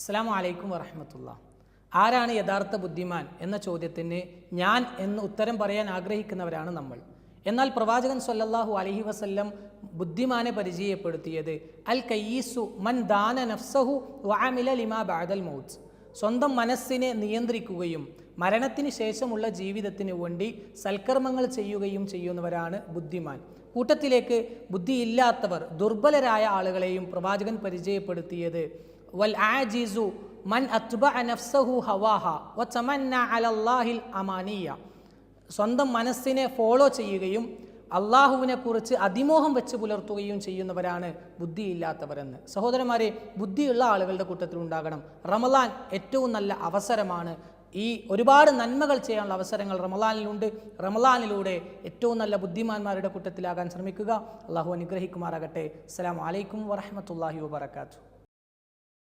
അസ്സാം വലൈക്കും വറഹമത്തുള്ള. ആരാണ് യഥാർത്ഥ ബുദ്ധിമാൻ എന്ന ചോദ്യത്തിന് ഞാൻ എന്ന് ഉത്തരം പറയാൻ ആഗ്രഹിക്കുന്നവരാണ് നമ്മൾ. എന്നാൽ പ്രവാചകൻ സൊല്ലാഹു അലഹി വസല്ലം ബുദ്ധിമാനെ പരിചയപ്പെടുത്തിയത് അൽ കയ്യീസു മൻ ദാന നഫ്സഹു വാമില ലിമാ ബാദൽ മൗത്ത്. സ്വന്തം മനസ്സിനെ നിയന്ത്രിക്കുകയും മരണത്തിന് ശേഷമുള്ള ജീവിതത്തിന് വേണ്ടി സൽക്കർമ്മങ്ങൾ ചെയ്യുകയും ചെയ്യുന്നവരാണ് ബുദ്ധിമാൻ. കൂട്ടത്തിലേക്ക് ബുദ്ധിയില്ലാത്തവർ ദുർബലരായ ആളുകളെയും പ്രവാചകൻ പരിചയപ്പെടുത്തിയത് സ്വന്തം മനസ്സിനെ ഫോളോ ചെയ്യുകയും അള്ളാഹുവിനെ കുറിച്ച് അതിമോഹം വെച്ച് പുലർത്തുകയും ചെയ്യുന്നവരാണ് ബുദ്ധിയില്ലാത്തവരെന്ന്. സഹോദരന്മാരെ ബുദ്ധിയുള്ള ആളുകളുടെ കൂട്ടത്തിൽ ഉണ്ടാകണം. റമലാൻ ഏറ്റവും നല്ല അവസരമാണ്. ഈ ഒരുപാട് നന്മകൾ ചെയ്യാനുള്ള അവസരങ്ങൾ റമലാനിലുണ്ട് റമലാനിലൂടെ ഏറ്റവും നല്ല ബുദ്ധിമാന്മാരുടെ കൂട്ടത്തിലാകാൻ ശ്രമിക്കുക. അള്ളാഹു അനുഗ്രഹിക്കുമാറാകട്ടെ. അസ്സാം വലൈക്കും വറഹമത്തല്ലാഹി വബർക്കാത്തു